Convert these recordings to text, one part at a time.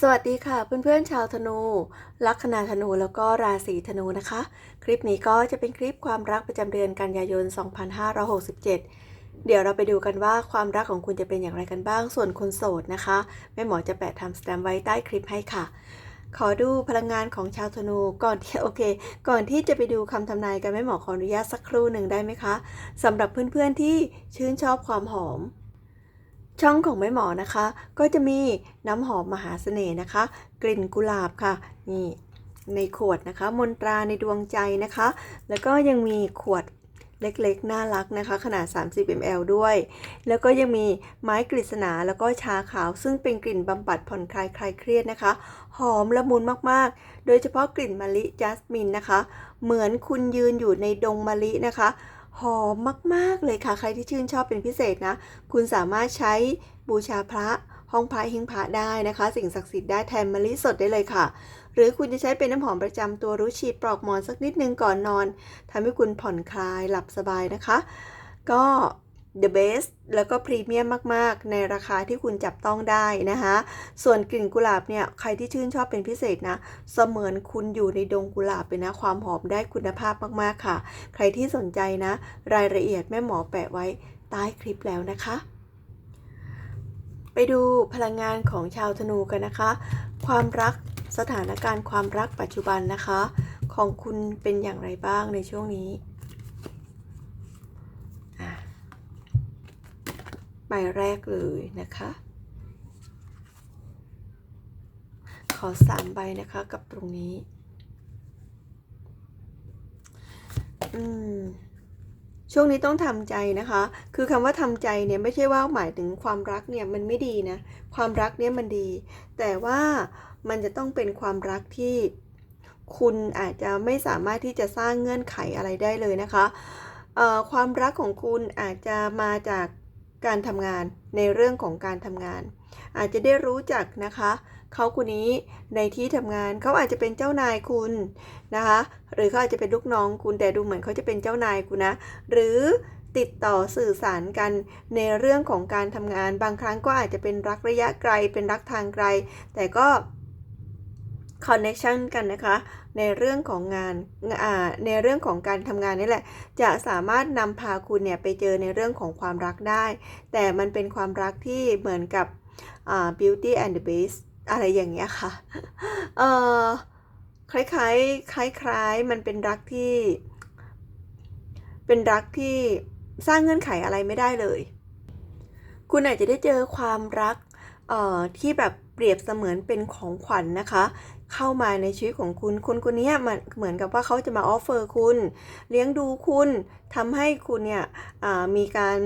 สวัสดีค่ะเพื่อนๆชาวธนู ลัคนาธนูแล้วก็ราศีธนูนะคะ คลิปนี้ก็จะเป็นคลิปความรักประจำเดือนกันยายน 2567 เดี๋ยวเราไปดูกันว่าความรักของคุณจะเป็นอย่างไรกันบ้างส่วนคนโสดนะคะแม่หมอจะแปะทำสแตมป์ไว้ใต้คลิปให้ค่ะ ขอดูพลังงานของชาวธนูก่อนที่โอเค ก่อนที่จะไปดูคำทำนายกันแม่หมอขออนุญาตสักครู่หนึ่งได้ไหมคะสำหรับเพื่อนๆที่ชื่นชอบความหอม ช่องของแม่หมอนะคะ ก็จะมีน้ำหอมมหาเสน่ห์นะคะ กลิ่นกุหลาบค่ะนี่ในขวดนะคะ มนตราในดวงใจนะคะ แล้วก็ยังมีขวดเล็กๆ น่ารักนะคะ ขนาด 30 ml ด้วย แล้วก็ยังมีไม้กฤษณาแล้วก็ชาขาว ซึ่งเป็นกลิ่นบำบัดผ่อนคลายคลายเครียดนะคะ หอมละมุนมากๆ โดยเฉพาะกลิ่นมะลิจัสมินนะคะ เหมือนคุณยืนอยู่ในดงมะลินะคะ หอมมากๆเลยค่ะ ใครที่ชื่นชอบเป็นพิเศษนะ คุณสามารถใช้บูชาพระห้องพระหิ้งพระได้นะคะ สิ่งศักดิ์สิทธิ์ได้แทนมะลิสดได้เลยค่ะ หรือคุณจะใช้เป็นน้ำหอมประจำตัวรู้ชีปลอกหมอนสักนิดนึงก่อนนอนทำให้คุณผ่อนคลายหลับสบายนะคะ ก็ the best แล้วก็พรีเมียมมากๆ ในราคาที่คุณจับต้องได้นะคะ ส่วนกลิ่นกุหลาบเนี่ย ใครที่ชื่นชอบเป็นพิเศษนะ เสมือนคุณอยู่ในดงกุหลาบเลยนะ ความหอมได้คุณภาพมากๆค่ะ ใครที่สนใจนะ รายละเอียดแม่หมอแปะไว้ใต้คลิปแล้วนะคะ ไปดูพลังงานของชาวธนูกันนะคะ ความรักสถานการณ์ความรักปัจจุบันนะคะ ของคุณเป็นอย่างไรบ้างในช่วงนี้อะใบ แรกเลยนะคะ ขอสามใบนะคะกับตรงนี้ อืมช่วงนี้ต้องทำใจนะคะ คือคำว่าทำใจเนี่ยไม่ใช่ว่าหมายถึงความรักเนี่ยมันไม่ดีนะ ความรักเนี่ยมันดี แต่ว่ามันจะต้องเป็นความรักที่คุณอาจจะไม่สามารถที่จะสร้างเงื่อนไขอะไรได้เลยนะคะ ความรักของคุณอาจจะมาจาก การทำงานในเรื่องของการทำงาน อาจจะได้รู้จักนะคะเขาคนนี้ในที่ทำงานเขาอาจจะเป็นเจ้านายคุณนะคะ หรือเขาอาจจะเป็นลูกน้องคุณแต่ดูเหมือนเขาจะเป็นเจ้านายคุณนะ หรือติดต่อสื่อสารกันในเรื่องของการทำงาน บางครั้งก็อาจจะเป็นรักระยะไกล เป็นรักทางไกล แต่ก็ คอนเน c ชันกันนะคะ ในเรื่องของงานในเรื่องของการทำงานนี่แหละ จะสามารถนำพาคุณเนี่ยไปเจอในเรื่องของความรักได้ แต่มันเป็นความรักที่เหมือนกับ beauty and the beast อะไรอย่างเงี้ยค่ะ เออคล้ายๆ คล้ายๆ มันเป็นรักที่ เป็นรักที่สร้างเงื่อนไขอะไรไม่ได้เลย คุณอาจจะได้เจอความรัก เอ่อ ที่แบบ เปรียบเสมือนเป็นของขวัญนนะคะ เข้ามาในชีวิตของคุณคนคนนี้มันเหมือนกับว่าเขาจะมาออฟเฟอร์คุณ เลี้ยงดูคุณทำให้คุณเนี่ยมีการ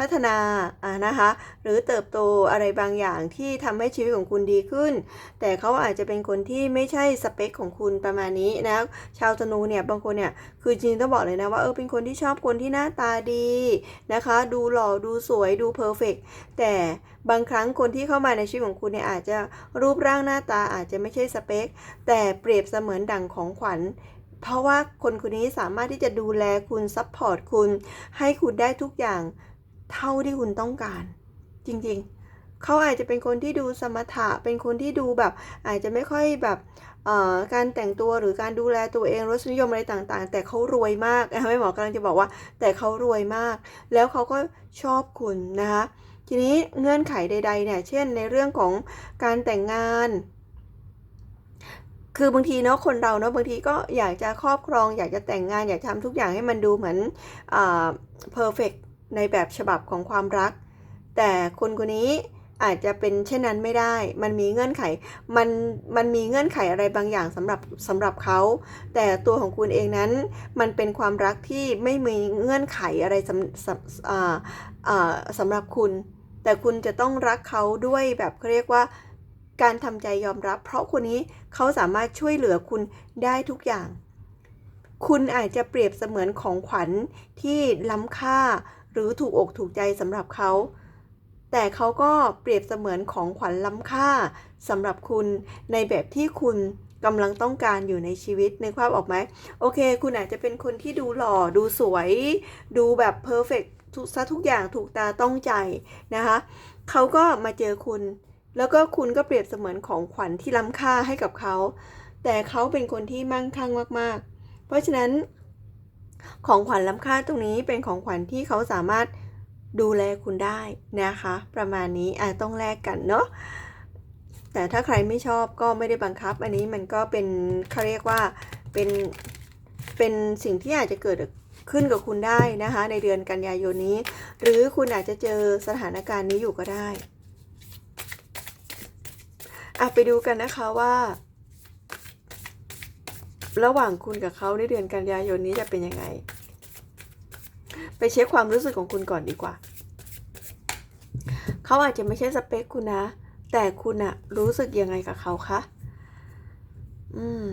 พัฒนาอ่านะคะหรือเติบโตอะไรบางอย่างที่ทำให้ชีวิตของคุณดีขึ้น แต่เขาอาจจะเป็นคนที่ไม่ใช่สเปคของคุณประมาณนี้นะชาวธนูเนี่ยบางคนเนี่ยคือจริงต้องบอกเลยนะว่าเออเป็นคนที่ชอบคนที่หน้าตาดีนะคะ ดูหล่อดูสวยดูเพอร์เฟกแต่บางครั้งคนที่เข้ามาในชีวิตของคุณเนี่ยอาจจะรูปร่างหน้าตาอาจจะไม่ใช่สเปค แต่เปรียบเสมือนดั่งของขวัญเพราะว่าคนคนนี้สามารถที่จะดูแลคุณซัพพอร์ตคุณ ให้คุณได้ทุกอย่าง เท่าที่คุณต้องการ จริงๆ เขาอาจจะเป็นคนที่ดูสมถะ เป็นคนที่ดูแบบ อาจจะไม่ค่อยแบบการแต่งตัวหรือการดูแลตัวเองรสนิยมอะไรต่างๆ แต่เขารวยมากไม่หมอกำลังจะบอกว่า แต่เขารวยมาก แล้วเขาก็ชอบคุณนะคะทีนี้เงื่อนไขใด ๆ เนี่ย เช่นในเรื่องของการแต่งงาน คือบางทีเนาะคนเราเนาะบางทีก็อยากจะครอบครอง อยากจะแต่งงาน อยากทำทุกอย่างให้มันดูเหมือนอ่าเพอร์เฟก ในแบบฉบับของความรัก แต่คนคนนี้อาจจะเป็นเช่นนั้นไม่ได้ มันมีเงื่อนไข มัน มันมีเงื่อนไขอะไรบางอย่างสำหรับสำหรับเขา แต่ตัวของคุณเองนั้น มันเป็นความรักที่ไม่มีเงื่อนไขอะไรสำสำอ่าอ่าสำหรับคุณ แต่คุณจะต้องรักเขาด้วยแบบเขาเรียกว่า การทำใจยอมรับ เพราะคนนี้เขาสามารถช่วยเหลือคุณได้ทุกอย่าง คุณอาจจะเปรียบเสมือนของขวัญที่ล้ำค่า หรือถูกอกถูกใจสำหรับเขา แต่เขาก็เปรียบเสมือนของขวัญล้ำค่าสำหรับคุณในแบบที่คุณกำลังต้องการอยู่ในชีวิตในความออกไหมโอเค คุณอาจจะเป็นคนที่ดูหล่อดูสวย ดูแบบเพอร์เฟกทุกซะทุกอย่างถูกตาต้องใจนะคะเขาก็มาเจอคุณ แล้วก็คุณก็เปรียบเสมือนของขวัญที่ล้ำค่าให้กับเขา แต่เขาเป็นคนที่มั่งคั่งมาก ๆ เพราะฉะนั้น ของขวัญล้ำค่าตรงนี้เป็นของขวัญที่เขาสามารถดูแลคุณได้นะคะ ประมาณนี้อาจต้องแลกกันเนาะแต่ถ้าใครไม่ชอบก็ไม่ได้บังคับ อันนี้มันก็เป็นเขาเรียกว่าเป็นเป็นสิ่งที่อาจจะเกิดขึ้นกับคุณได้นะคะ ในเดือนกันยายนนี้ หรือคุณอาจจะเจอสถานการณ์นี้อยู่ก็ได้อะไปดูกันนะคะว่า ระหว่างคุณกับเขาในเดือนกันยายนนี้จะเป็นยังไง ไปเช็คความรู้สึกของคุณก่อนดีกว่า เขาอาจจะไม่ใช่สเปคคุณนะ แต่คุณอะรู้สึกยังไงกับเขาคะ อืม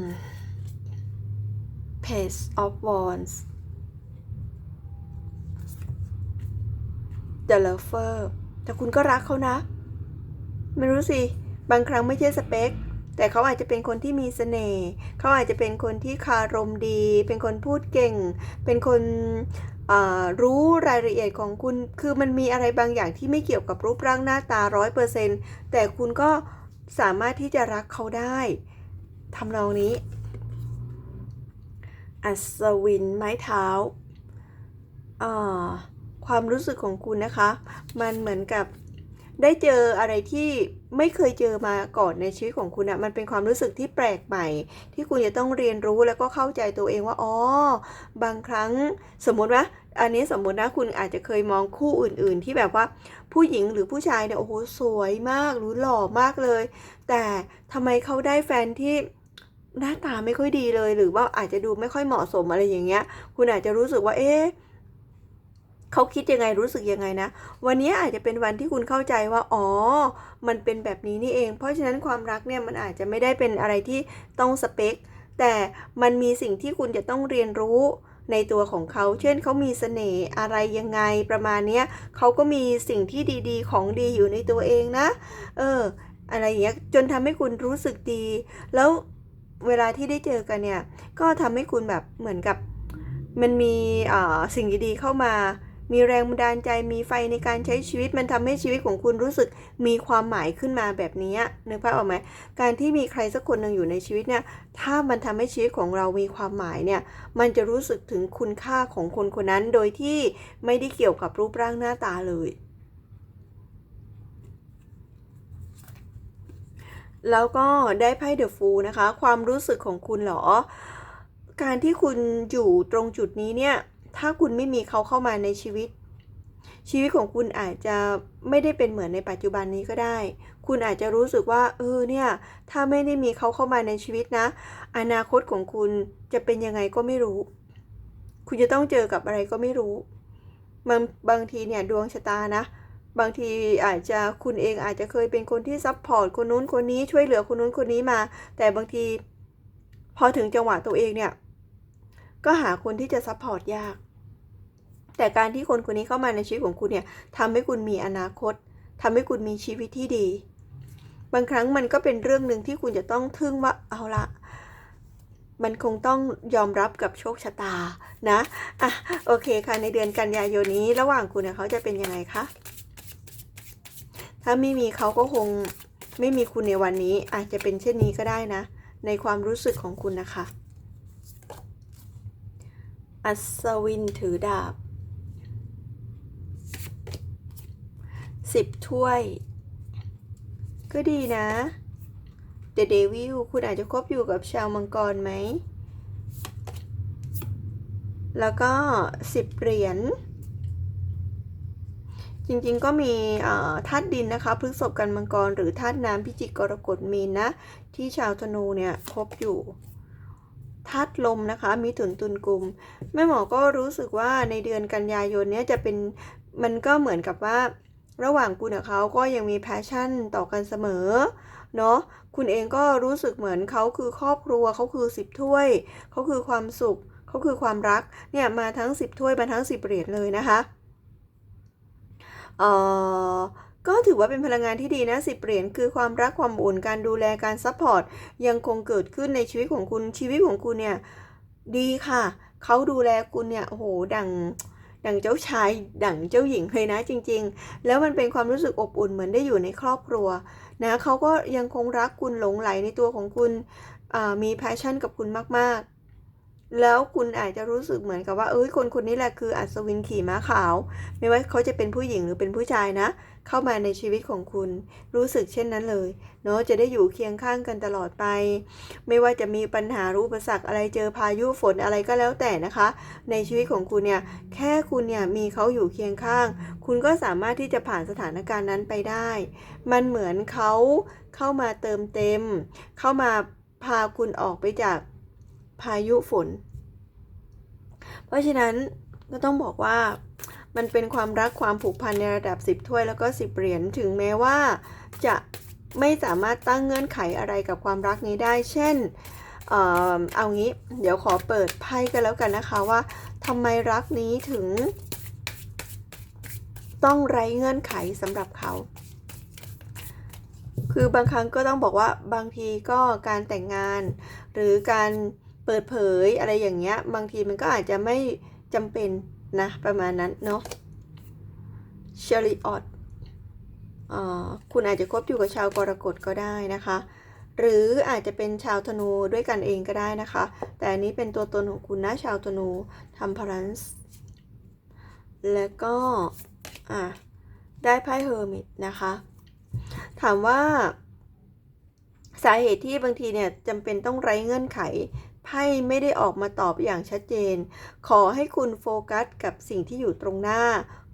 Page of Wands The Lover แต่คุณก็รักเขานะ ไม่รู้สิ บางครั้งไม่ใช่สเปค แต่เขาอาจจะเป็นคนที่มีเสน่ห์เขาอาจจะเป็นคนที่คารมดี เป็นคนพูดเก่ง เป็นคนอ่ารู้รายละเอียดของคุณ คือมันมีอะไรบางอย่างที่ไม่เกี่ยวกับรูปร่างหน้าตาร้อยเปอร์เซ็นแต่คุณก็สามารถที่จะรักเขาได้ทำนองนี้ อัศวินไม้เท้าอ่าความรู้สึกของคุณนะคะ มันเหมือนกับ ได้เจออะไรที่ไม่เคยเจอมาก่อนในชีวิตของคุณอะมันเป็นความรู้สึกที่แปลกใหม่ ที่คุณจะต้องเรียนรู้แล้วก็เข้าใจตัวเองว่า อ๋อ บางครั้งสมมติว่า อันนี้สมมตินะคุณอาจจะเคยมองคู่อื่น ๆ ที่แบบว่าผู้หญิงหรือผู้ชายเนี่ยโอ้โหสวยมากหรือหล่อมากเลย แต่ทำไมเขาได้แฟนที่หน้าตาไม่ค่อยดีเลย หรือว่าอาจจะดูไม่ค่อยเหมาะสมอะไรอย่างเงี้ย คุณอาจจะรู้สึกว่าเอ๊ะ เขาคิดยังไงรู้สึกยังไงนะ วันนี้อาจจะเป็นวันที่คุณเข้าใจว่า อ๋อ มันเป็นแบบนี้นี่เอง เพราะฉะนั้นความรักเนี่ยมันอาจจะไม่ได้เป็นอะไรที่ต้องสเปค แต่มันมีสิ่งที่คุณจะต้องเรียนรู้ในตัวของเขา เช่นเขามีเสน่ห์อะไรยังไงประมาณเนี้ยเขาก็มีสิ่งที่ดีๆ ของดีอยู่ในตัวเองนะ เออ อะไรอย่างเงี้ย จนทำให้คุณรู้สึกดี แล้วเวลาที่ได้เจอกันเนี่ย ก็ทำให้คุณแบบเหมือนกับ มันมีอ่าสิ่งดีๆเข้ามา มีแรงบันดาลใจมีไฟในการใช้ชีวิตมันทำให้ชีวิตของคุณรู้สึกมีความหมายขึ้นมาแบบนี้นึกภาพออกไหมการที่มีใครสักคนหนึ่งอยู่ในชีวิตเนี่ยถ้ามันทำให้ชีวิตของเรามีความหมายเนี่ยมันจะรู้สึกถึงคุณค่าของคนคนนั้น โดยที่ไม่ได้เกี่ยวกับรูปร่างหน้าตาเลยแล้วก็ได้ไพ่เดอะฟูนะคะ ความรู้สึกของคุณเหรอ การที่คุณอยู่ตรงจุดนี้เนี่ย ถ้าคุณไม่มีเขาเข้ามาในชีวิต ชีวิตของคุณอาจจะไม่ได้เป็นเหมือนในปัจจุบันนี้ก็ได้ คุณอาจจะรู้สึกว่า เออเนี่ยถ้าไม่ได้มีเขาเข้ามาในชีวิตนะ อนาคตของคุณจะเป็นยังไงก็ไม่รู้ คุณจะต้องเจอกับอะไรก็ไม่รู้บางบางทีเนี่ยดวงชะตานะ บางทีอาจจะคุณเองอาจจะเคยเป็นคนที่ซัพพอร์ตคนนู้นคนนี้ช่วยเหลือคนนู้นคนนี้มา แต่บางทีพอถึงจังหวะตัวเองเนี่ย ก็หาคนที่จะซัพพอร์ตยาก แต่การที่คนคนนี้เข้ามาในชีวิตของคุณเนี่ยทำให้คุณมีอนาคตทำให้คุณมีชีวิตที่ดี บางครั้งมันก็เป็นเรื่องหนึ่งที่คุณจะต้องทึ่งว่าเอาละมันคงต้องยอมรับกับโชคชะตานะอะโอเคค่ะในเดือนกันยายนนี้ ระหว่างคุณกับเขาจะเป็นยังไงคะถ้าไม่มีเขาก็คงไม่มีคุณในวันนี้ อาจจะเป็นเช่นนี้ก็ได้นะ ในความรู้สึกของคุณนะคะ อัศวินถือดาบสิบถ้วย ก็ดีนะ The Devil คุณอาจจะคบอยู่กับชาวมังกรไหม แล้วก็สิบเหรียญ จริงๆก็มีธาตุดินนะคะพฤกษภกันมังกร หรือธาตุน้ำพิจิกกรกฎมีนนะ ที่ชาวธนูเนี่ยพบอยู่ ธาตุลมนะคะมีถุนตุนกลุ่มแม่หมอก็รู้สึกว่าในเดือนกันยายนเนี้ยจะเป็นมันก็เหมือนกับว่า ระหว่างคุณกับเขาก็ยังมีแพชชั่นต่อกันเสมอเนาะคุณเองก็รู้สึกเหมือนเขาคือครอบครัวเขาคือสิบถ้วยเขาคือความสุขเขาคือความรักเนี่ยมาทั้งสิบถ้วยมาทั้งสิบเหรียญเลยนะคะเอ่อ ก็ถือว่าเป็นพลังงานที่ดีนะสิบเหรียญคือความรักความอุ่นการดูแลการซัพพอร์ตยังคงเกิดขึ้นในชีวิตของคุณชีวิตของคุณเนี่ยดีค่ะ เขาดูแลคุณเนี่ยโอ้โหดังดั่งเจ้าชายดั่งเจ้าหญิงเลยนะจริง ๆ แล้วมันเป็นความรู้สึกอบอุ่นเหมือนได้อยู่ในครอบครัวนะเขาก็ยังคงรักคุณหลงไหลในตัวของคุณมีแพชชั่นกับคุณมากๆ แล้วคุณอาจจะรู้สึกเหมือนกับว่าเอ้ยคนคนนี้แหละคืออัศวินขี่ม้าขาว ไม่ว่าเขาจะเป็นผู้หญิงหรือเป็นผู้ชายนะ เข้ามาในชีวิตของคุณ รู้สึกเช่นนั้นเลยเนาะจะได้อยู่เคียงข้างกันตลอดไป ไม่ว่าจะมีปัญหารูปสรรคอะไรเจอพายุฝนอะไรก็แล้วแต่นะคะ ในชีวิตของคุณเนี่ยแค่คุณเนี่ยมีเขาอยู่เคียงข้าง คุณก็สามารถที่จะผ่านสถานการณ์นั้นไปได้ มันเหมือนเขาเข้ามาเติมเต็ม เข้ามาพาคุณออกไปจากพายุฝน เพราะฉะนั้นก็ต้องบอกว่า มันเป็นความรักความผูกพันในระดับ 10 ถ้วยแล้วก็ 10 เหรียญถึงแม้ว่าจะไม่สามารถตั้งเงื่อนไขอะไรกับความรักนี้ได้ เช่นเออเอางี้เดี๋ยวขอเปิดไพ่กันแล้วกันนะคะว่าทำไมรักนี้ถึง ต้องไร้เงื่อนไขสำหรับเขา คือบางครั้งก็ต้องบอกว่าบางทีก็การแต่งงาน หรือการเปิดเผยอะไรอย่างเงี้ย บางทีมันก็อาจจะไม่จำเป็น นะ ประมาณนั้นเนาะเชอริออตคุณอาจจะคบอยู่กับชาวกรกฎก็ได้นะคะ หรืออาจจะเป็นชาวธนูด้วยกันเองก็ได้นะคะ แต่อันนี้เป็นตัวตนของคุณนะชาวธนูทำพลันส์แล้วก็อะได้ไพ่เฮอร์มิตนะคะ ถามว่าสาเหตุที่บางทีเนี่ยจำเป็นต้องไร้เงื่อนไข ไพ่ไม่ได้ออกมาตอบอย่างชัดเจน ขอให้คุณโฟกัสกับสิ่งที่อยู่ตรงหน้า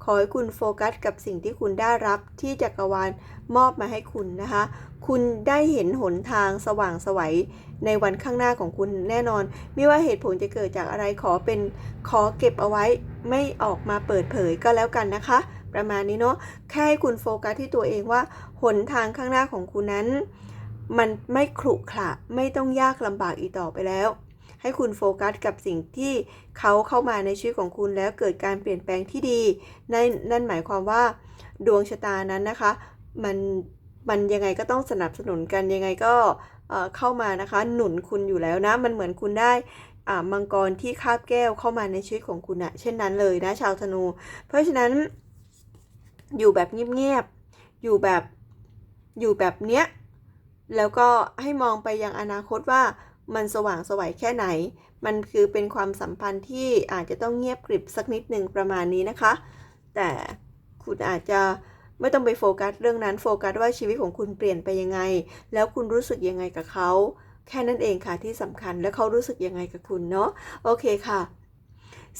ขอให้คุณโฟกัสกับสิ่งที่คุณได้รับที่จักรวาลมอบมาให้คุณนะคะ คุณได้เห็นหนทางสว่างไสวัยในวันข้างหน้าของคุณแน่นอน ไม่ว่าเหตุผลจะเกิดจากอะไรขอเป็นขอเก็บเอาไว้ ไม่ออกมาเปิดเผยก็แล้วกันนะคะ ประมาณนี้เนาะ แค่ให้คุณโฟกัสที่ตัวเองว่าหนทางข้างหน้าของคุณนั้นมันไม่ขรุขระไม่ต้องยากลำบากอีกต่อไปแล้ว ให้คุณโฟกัสกับสิ่งที่เขาเข้ามาในชีวิตของคุณแล้วเกิดการเปลี่ยนแปลงที่ดี นั่นนั่นหมายความว่า ดวงชะตานั้นนะคะ มันมันยังไงก็ต้องสนับสนุนกันยังไงก็เข้ามานะคะ หนุนคุณอยู่แล้วนะ มันเหมือนคุณได้มังกรที่คาบแก้วเข้ามาในชีวิตของคุณอะเช่นนั้นเลยนะชาวธนู เพราะฉะนั้น อยู่แบบเงียบๆอยู่แบบอยู่แบบเนี้ยแล้วก็ให้มองไปยังอนาคตว่า มันสว่างสวัยแค่ไหน มันคือเป็นความสัมพันธ์ที่อาจจะต้องเงียบกริบสักนิดหนึ่งประมาณนี้นะคะ แต่คุณอาจจะไม่ต้องไปโฟกัสเรื่องนั้นโฟกัสว่าชีวิตของคุณเปลี่ยนไปยังไง แล้วคุณรู้สึกยังไงกับเขา แค่นั้นเองค่ะที่สำคัญแล้วเขารู้สึกยังไงกับคุณเนาะโอเคค่ะ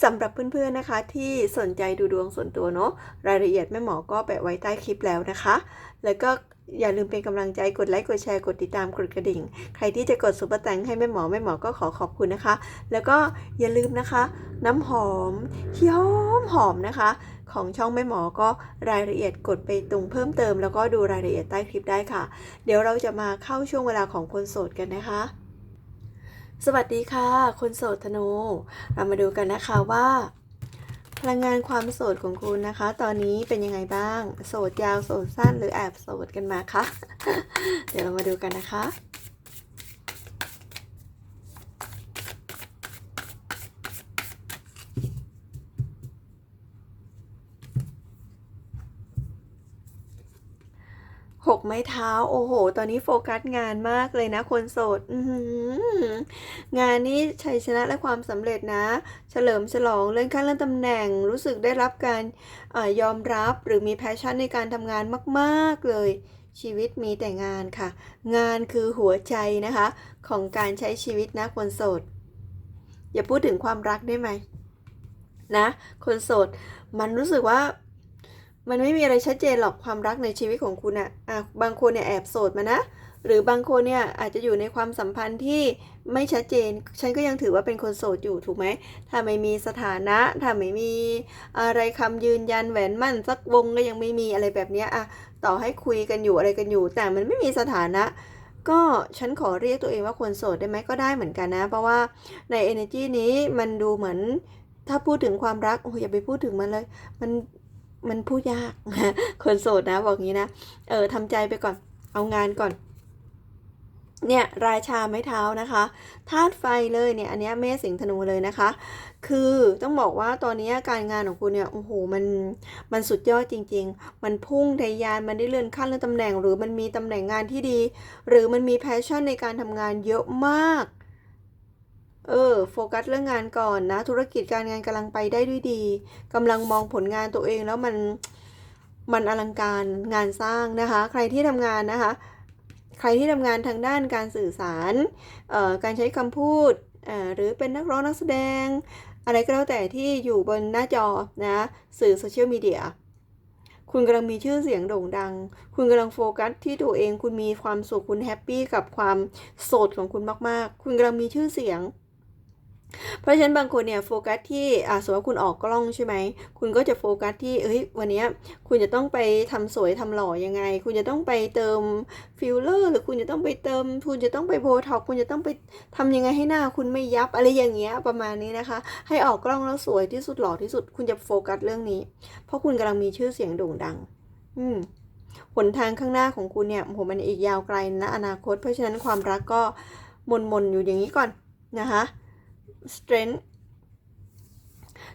สำหรับเพื่อนๆนะคะที่สนใจดูดวงส่วนตัวเนาะรายละเอียดแม่หมอก็แปะไว้ใต้คลิปแล้วนะคะ แล้วก็ อย่าลืมเป็นกำลังใจกดไลค์กดแชร์กดติดตามกดกระดิ่ง ใครที่จะกดซุปเปอร์แตงให้แม่หมอแม่หมอก็ขอขอบคุณนะคะ แล้วก็อย่าลืมนะคะ น้ำหอมที่หอมหอมนะคะ ของช่องแม่หมอก็รายละเอียดกดไปตรงเพิ่มเติม แล้วก็ดูรายละเอียดใต้คลิปได้ค่ะ เดี๋ยวเราจะมาเข้าช่วงเวลาของคนโสดกันนะคะ สวัสดีค่ะ คนโสดธนูเรามาดูกันนะคะว่า พลังงานความโสดของคุณนะคะ ตอนนี้เป็นยังไงบ้าง โสดยาวโสดสั้นหรือแอบโสดกันมาคะ เดี๋ยวเรามาดูกันนะคะ หกไม้เท้า โอ้โห ตอนนี้โฟกัสงานมากเลยนะ คนโสดงานนี้ชัยชนะและความสำเร็จนะ เฉลิมฉลองเลื่อนขั้นเลื่อนตำแหน่งรู้สึกได้รับการอยอมรับหรือมีแพชชั่นในการทำงานมาก ๆ เลย ชีวิตมีแต่งานค่ะ งานคือหัวใจนะคะ ของการใช้ชีวิตนะคนโสด อย่าพูดถึงความรักได้ไหมนะ คนโสดมันรู้สึกว่า มันไม่มีอะไรชัดเจนหรอกความรักในชีวิตของคุณอะอะบางคนเนี่ยแอบโสดมานะ หรือบางคนเนี่ยอาจจะอยู่ในความสัมพันธ์ที่ไม่ชัดเจน ฉันก็ยังถือว่าเป็นคนโสดอยู่ถูกไหม ถ้าไม่มีสถานะ ถ้าไม่มีอะไรคำยืนยันแหวนมั่นสักวงก็ยังไม่มีอะไรแบบนี้อะต่อให้คุยกันอยู่อะไรกันอยู่ แต่มันไม่มีสถานะก็ฉันขอเรียกตัวเองว่าคนโสดได้ไหมก็ได้เหมือนกันนะ เพราะว่าใน energy นี้มันดูเหมือนถ้าพูดถึงความรักโอ้ยอย่าไปพูดถึงมันเลย มัน มันพูดยาก คนโสดนะบอกงี้นะ เออทำใจไปก่อน เอางานก่อน เนี่ยราชาไม้เท้านะคะธาตุไฟเลยเนี่ย อันนี้เมษสิงห์ธนูเลยนะคะ คือต้องบอกว่าตอนนี้การงานของคุณเนี่ย โอ้โห มัน มันสุดยอดจริง ๆ มันพุ่งทะยาน มันได้เลื่อนขั้นเลื่อนตำแหน่ง หรือมันมีตำแหน่งงานที่ดี หรือมันมีแพชชั่นในการทำงานเยอะมาก เออ โฟกัสเรื่องงานก่อนนะ ธุรกิจการงานกำลังไปได้ด้วยดีกำลังมองผลงานตัวเองแล้วมันมันอลังการงานสร้างนะคะ ใครที่ทำงานนะคะ ใครที่ทำงานทางด้านการสื่อสารเอ่อการใช้คำพูดเอ่อหรือเป็นนักร้องนักแสดง อะไรก็แล้วแต่ที่อยู่บนหน้าจอนะสื่อโซเชียลมีเดียคุณกำลังมีชื่อเสียงโด่งดัง คุณกำลังโฟกัสที่ตัวเอง คุณมีความสุข คุณแฮปปี้กับความโสดของคุณมาก ๆ คุณกำลังมีชื่อเสียง เพราะฉะนั้นบางคนเนี่ยโฟกัสที่อ่าสมมติว่าคุณออกกล้องใช่ไหม คุณก็จะโฟกัสที่เอ้ยวันนี้คุณจะต้องไปทำสวยทำหล่อยังไง คุณจะต้องไปเติมฟิลเลอร์หรือคุณจะต้องไปเติม คุณจะต้องไปโบท็อกคุณจะต้องไปทำยังไงให้หน้า คุณไม่ยับอะไรอย่างเงี้ยประมาณนี้นะคะ ให้ออกกล้องแล้วสวยที่สุดหล่อที่สุด คุณจะโฟกัสเรื่องนี้ เพราะคุณกำลังมีชื่อเสียงโด่งดัง อืมหนทางข้างหน้าของคุณเนี่ยโอ้โหมันอีกยาวไกลนะอนาคต เพราะฉะนั้นความรักก็มนมนๆอยู่อย่างนี้ก่อนนะคะ strength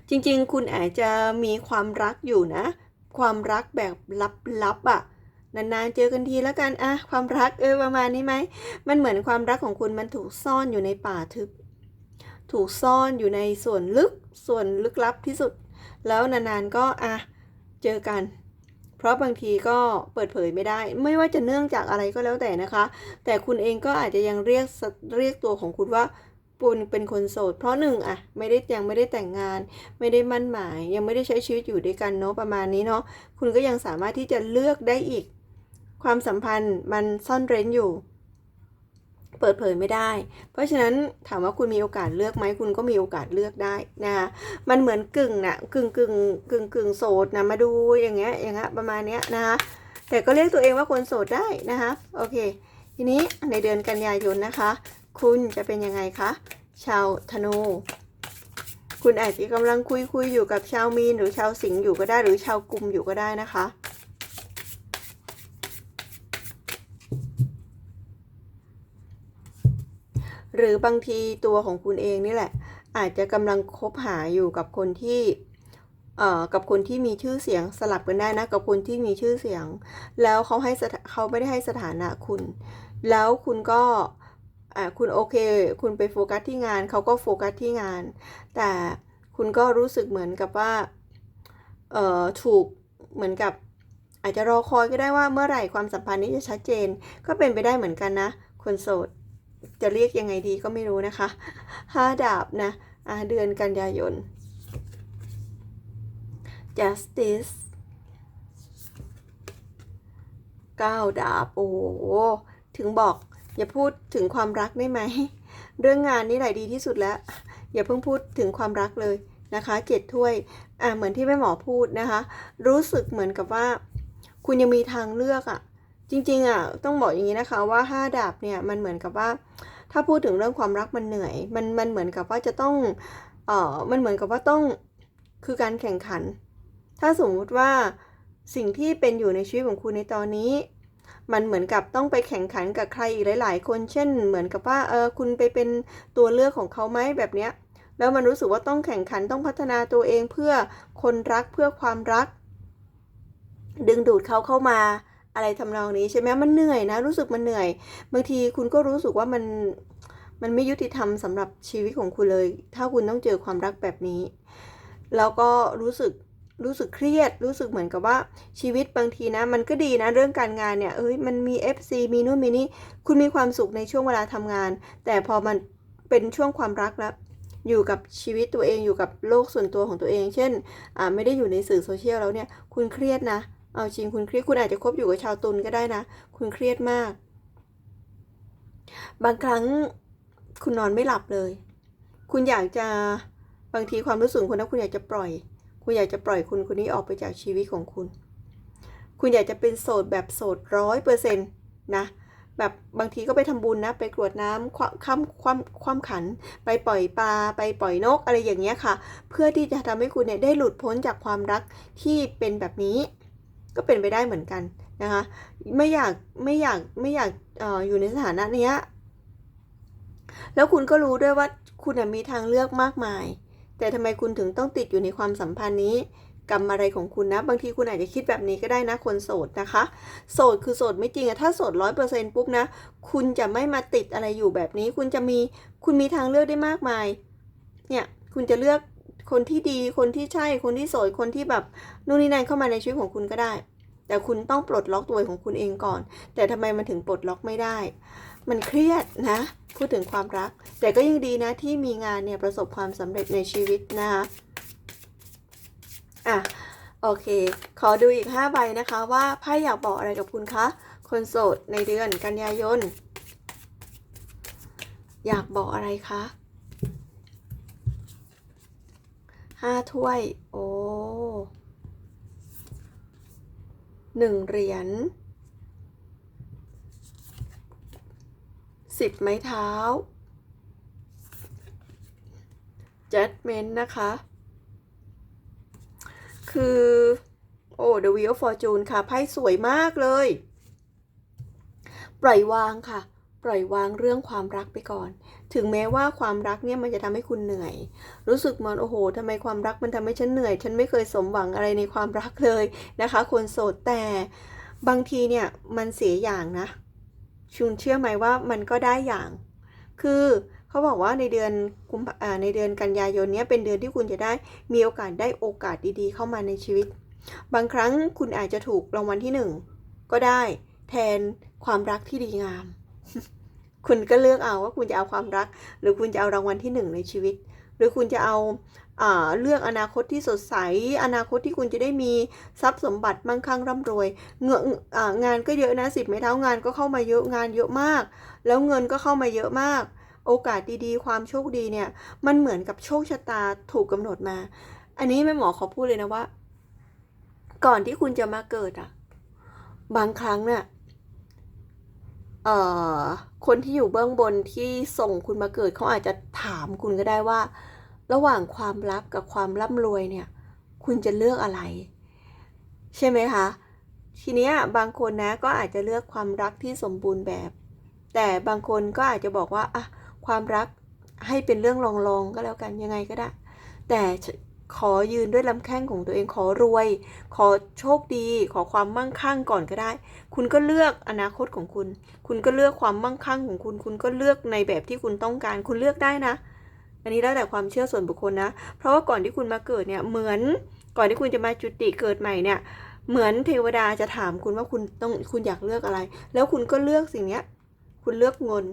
จริงๆ คุณอาจจะมีความรักอยู่นะ ความรักแบบลับๆอะ่ะนานๆเจอกันทีแล้วกันอะความรักเออประมาณนี้ไหมมันเหมือนความรักของคุณมันถูกซ่อนอยู่ในป่าทึบ ถูกซ่อนอยู่ในส่วนลึกส่วนลึกลับที่สุด แล้วนานๆก็อะเจอกัน เพราะบางทีก็เปิดเผยไม่ได้ ไม่ว่าจะเนื่องจากอะไรก็แล้วแต่นะคะ แต่คุณเองก็อาจจะยังเรียกเรียกตัวของคุณว่า ปุณเป็นคนโสด เพราะหนึ่งอะไม่ได้ยังไม่ได้แต่งงาน ไม่ได้มั่นหมาย ยังไม่ได้ใช้ชีวิตอยู่ด้วยกันเนาะประมาณนี้เนาะคุณก็ยังสามารถที่จะเลือกได้อีก ความสัมพันธ์มันซ่อนเร้นอยู่ เปิดเผยไม่ได้ เพราะฉะนั้นถามว่าคุณมีโอกาสเลือกไหมคุณก็มีโอกาสเลือกได้นะคะมันเหมือนกึ่งนะกึ่งกึ่งกึ่งกึ่งโสดนะมาดูอย่างเงี้ยอย่างเงี้ยประมาณเนี้ยนะคะแต่ก็เรียกตัวเองว่าคนโสดได้นะคะโอเค ทีนี้ในเดือนกันยายนนะคะ คุณจะเป็นยังไงคะ ชาวธนู คุณอาจจะกำลังคุยคุยอยู่กับชาวมีนหรือชาวสิงห์อยู่ก็ได้หรือชาวกุมอยู่ก็ได้นะคะหรือบางทีตัวของคุณเองนี่แหละ อาจจะกำลังคบหาอยู่กับคนที่เอ่อกับคนที่มีชื่อเสียงสลับกันได้นะกับคนที่มีชื่อเสียง แล้วเขาให้เขาไม่ได้ให้สถานะคุณ แล้วคุณก็ คุณโอเค คุณไปโฟกัสที่งานเขาก็โฟกัสที่งาน แต่คุณก็รู้สึกเหมือนกับว่าเอ่อถูกเหมือนกับ อาจจะรอคอยก็ได้ว่าเมื่อไหร่ความสัมพันธ์นี้จะชัดเจน ก็เป็นไปได้เหมือนกันนะ คนโสดจะเรียกยังไงดีก็ไม่รู้นะคะห้าดาบนะอาเดือนกันยายน justice เก้าดาบ โอ้โห ถึงบอก อย่าพูดถึงความรักได้ไหม เรื่องงานนี่แหละดีที่สุดแล้ว อย่าเพิ่งพูดถึงความรักเลยนะคะเจ็ดถ้วยอ่าเหมือนที่แม่หมอพูดนะคะ รู้สึกเหมือนกับว่า คุณยังมีทางเลือกอะ่ะ จริงๆอะต้องบอกอย่างนี้นะคะว่าห้าดาบเนี่ยมันเหมือนกับว่า ถ้าพูดถึงเรื่องความรักมันเหนื่อย มันมันเหมือนกับว่าจะต้องเอ่อมันเหมือนกับว่าต้องคือการแข่งขัน ถ้าสมมุติว่าสิ่งที่เป็นอยู่ในชีวิตของคุณในตอนนี้ มันเหมือนกับต้องไปแข่งขันกับใครอีกหลาย ๆ คน เช่น เหมือนกับว่าเออคุณไปเป็นตัวเลือกของเขาไหมแบบเนี้ย แล้วมันรู้สึกว่าต้องแข่งขันต้องพัฒนาตัวเองเพื่อคนรักเพื่อความรัก ดึงดูดเขาเข้ามาอะไรทำนองนี้ใช่ไหมมันเหนื่อยนะ รู้สึกมันเหนื่อย บางทีคุณก็รู้สึกว่ามันมันไม่ยุติธรรมสำหรับชีวิตของคุณเลย ถ้าคุณต้องเจอความรักแบบนี้ แล้วก็รู้สึก รู้สึกเครียด รู้สึกเหมือนกับว่าชีวิตบางทีนะ มันก็ดีนะเรื่องการงานเนี่ยเอ้ยมันมี FC มีนู่นมีนี่คุณมีความสุขในช่วงเวลาทำงาน แต่พอมันเป็นช่วงความรักแล้วอยู่กับชีวิตตัวเองอยู่กับโลกส่วนตัวของตัวเอง เช่นอ่าไม่ได้อยู่ในสื่อโซเชียลแล้วเนี่ย คุณเครียดนะ เอาจริงคุณเครียดคุณอาจจะคบอยู่กับชาวตุลก็ได้นะ คุณเครียดมาก บางครั้งคุณนอนไม่หลับเลย คุณอยากจะบางทีความรู้สึกของคุณนะคุณอยากจะปล่อย คุณอยากจะปล่อยคุณคนนี้ออกไปจากชีวิตของคุณ คุณอยากจะเป็นโสดแบบโสดร้อยเปอร์เซ็นต์นะแบบบางทีก็ไปทำบุญนะ ไปกรวดน้ำคว่ำคว่ำคว่ำคว่ำขัน ไปปล่อยปลา ไปปล่อยนกอะไรอย่างเงี้ยค่ะ เพื่อที่จะทำให้คุณเนี่ยได้หลุดพ้นจากความรักที่เป็นแบบนี้ ก็เป็นไปได้เหมือนกันนะคะ ไม่อยากไม่อยากไม่อยากอออยู่ในสถานะเนี้ยแล้วคุณก็รู้ด้วยว่าคุณมีทางเลือกมากมาย แต่ทำไมคุณถึงต้องติดอยู่ในความสัมพันธ์นี้กรรมอะไรของคุณนะ บางทีคุณอาจจะคิดแบบนี้ก็ได้นะคนโสดนะคะ โสดคือโสดไม่จริงอะถ้าโสดร้อยเปอร์เซ็นต์ปุ๊บนะ คุณจะไม่มาติดอะไรอยู่แบบนี้ คุณจะมีคุณมีทางเลือกได้มากมาย เนี่ยคุณจะเลือกคนที่ดีคนที่ใช่คนที่โสดคนที่แบบนู่นนี่นั่นเข้ามาในชีวิตของคุณก็ได้ แต่คุณต้องปลดล็อกตัวของคุณเองก่อน แต่ทำไมมันถึงปลดล็อกไม่ได้ มันเครียดนะ พูดถึงความรัก แต่ก็ยังดีนะที่มีงานเนี่ยประสบความสำเร็จในชีวิตนะคะอะโอเค ขอดูอีก 5 ใบนะคะว่าไพ่อยากบอกอะไรกับคุณคะ คนโสดในเดือนกันยายน อยากบอกอะไรคะห้าถ้วย โอ้หนึ่งเหรียญ สิบไม้เท้า judgment นะคะ คือโอ้ The Wheel of Fortune ค่ะ ไพ่สวยมากเลย ปล่อยวางค่ะ ปล่อยวางเรื่องความรักไปก่อน ถึงแม้ว่าความรักเนี่ยมันจะทำให้คุณเหนื่อย รู้สึกเหมันโอ้โหทำไมความรักมันทำให้ฉันเหนื่อย ฉันไม่เคยสมหวังอะไรในความรักเลยนะคะ คนโสดแต่บางทีเนี่ยมันเสียอย่างนะ ชุนเชื่อไหมว่ามันก็ได้อย่าง คือเขาบอกว่าในเดือนกุมภาอ่าในเดือนกันยายนนี้เป็นเดือนที่คุณจะได้มีโอกาสได้โอกาสดีๆ เข้ามาในชีวิต บางครั้งคุณอาจจะถูกรางวัลที่หนึ่งก็ได้แทนความรักที่ดีงาม คุณก็เลือกเอาว่าคุณจะเอาความรัก หรือคุณจะเอารางวัลที่หนึ่งในชีวิต หรือคุณจะเอา เลือกอนาคตที่สดใส อนาคตที่คุณจะได้มีทรัพย์สมบัติมั่งคั่งร่ำรวย เงอ่างานก็เยอะนะสิบไม้เท้างานก็เข้ามาเยอะงานเยอะมาก แล้วเงินก็เข้ามาเยอะมาก โอกาสดีๆ ความโชคดีเนี่ย มันเหมือนกับโชคชะตาถูกกำหนดมา อันนี้แม่หมอขอพูดเลยนะว่า ก่อนที่คุณจะมาเกิดอะบางครั้งเนี่ยเอ่อคนที่อยู่เบื้องบนที่ส่งคุณมาเกิดเขาอาจจะถามคุณก็ได้ว่า ระหว่างความรักกับความร่ำรวยเนี่ย คุณจะเลือกอะไร ใช่ไหมคะ ทีนี้บางคนนะก็อาจจะเลือกความรักที่สมบูรณ์แบบ แต่บางคนก็อาจจะบอกว่าอะความรักให้เป็นเรื่องรองๆก็แล้วกันยังไงก็ได้ แต่ขอยืนด้วยลำแข้งของตัวเองขอรวย ขอโชคดี ขอความมั่งคั่งก่อนก็ได้ คุณก็เลือกอนาคตของคุณ คุณก็เลือกความมั่งคั่งของคุณ คุณก็เลือกในแบบที่คุณต้องการ คุณเลือกได้นะ อันนี้แล้วแต่ความเชื่อส่วนบุคคลนะ เพราะว่าก่อนที่คุณมาเกิดเนี่ยเหมือนก่อนที่คุณจะมาจุติเกิดใหม่เนี่ย เหมือนเทวดาจะถามคุณว่าคุณต้องคุณอยากเลือกอะไร แล้วคุณก็เลือกสิ่งเนี้ยคุณเลือกเงิน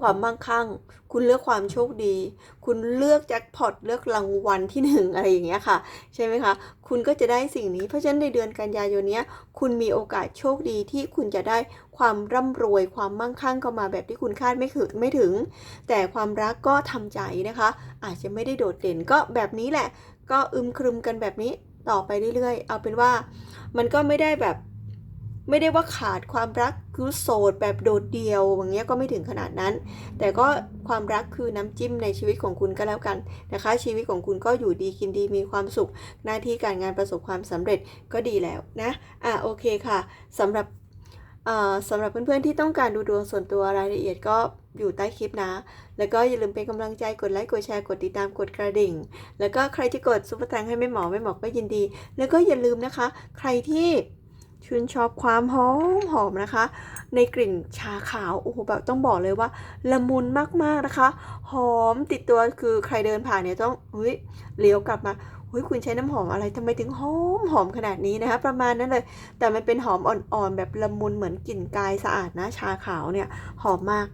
ความมั่งคั่ง คุณเลือกความโชคดี คุณเลือกแจ็คพอตเลือกรางวัลที่หนึ่งอะไรอย่างเงี้ยค่ะ ใช่ไหมคะ คุณก็จะได้สิ่งนี้ เพราะฉะนั้นในเดือนกันยายนเนี้ย คุณมีโอกาสโชคดีที่คุณจะได้ความร่ำรวย ความมั่งคั่งเข้ามาแบบที่คุณคาดไม่ถึงไม่ถึง แต่ความรักก็ทำใจนะคะ อาจจะไม่ได้โดดเด่นก็แบบนี้แหละ ก็อึมครึมกันแบบนี้ต่อไปเรื่อยๆ เอาเป็นว่า มันก็ไม่ได้แบบ ไม่ได้ว่าขาดความรักคือโสดแบบโดดเดี่ยวอย่างเงี้ยก็ไม่ถึงขนาดนั้น แต่ก็ความรักคือน้ำจิ้มในชีวิตของคุณก็แล้วกันนะคะ ชีวิตของคุณก็อยู่ดีกินดีมีความสุข หน้าที่การงานประสบความสำเร็จก็ดีแล้วนะอะโอเคค่ะสำหรับสำหรับเพื่อนๆที่ต้องการดูดวงส่วนตัวรายละเอียดก็อยู่ใต้คลิปนะ แล้วก็อย่าลืมเป็นกำลังใจกดไลค์กดแชร์กดติดตามกดกระดิ่ง แล้วก็ใครที่กดซุปเปอร์แตงให้แม่หมอแม่หมอก็ยินดี แล้วก็อย่าลืมนะคะ ใครที่ ชื่นชอบความหอมหอมนะคะ ในกลิ่นชาขาวโอ้โหแบบต้องบอกเลยว่าละมุนมากๆนะคะ หอมติดตัวคือใครเดินผ่านเนี่ยต้องเฮ้ยเลี้ยวกลับมาเฮ้ยคุณใช้น้ำหอมอะไรทำไมถึงหอมหอมขนาดนี้นะคะ ประมาณนั้นเลย แต่มันเป็นหอมอ่อนๆแบบละมุนเหมือนกลิ่นกายสะอาดนะชาขาวเนี่ยหอมมาก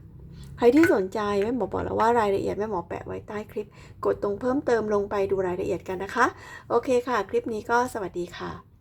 ใครที่สนใจแม่หมอบอกแล้วว่ารายละเอียดแม่หมอแปะไว้ใต้คลิป กดตรงเพิ่มเติมลงไปดูรายละเอียดกันนะคะ โอเคค่ะ คลิปนี้ก็สวัสดีค่ะ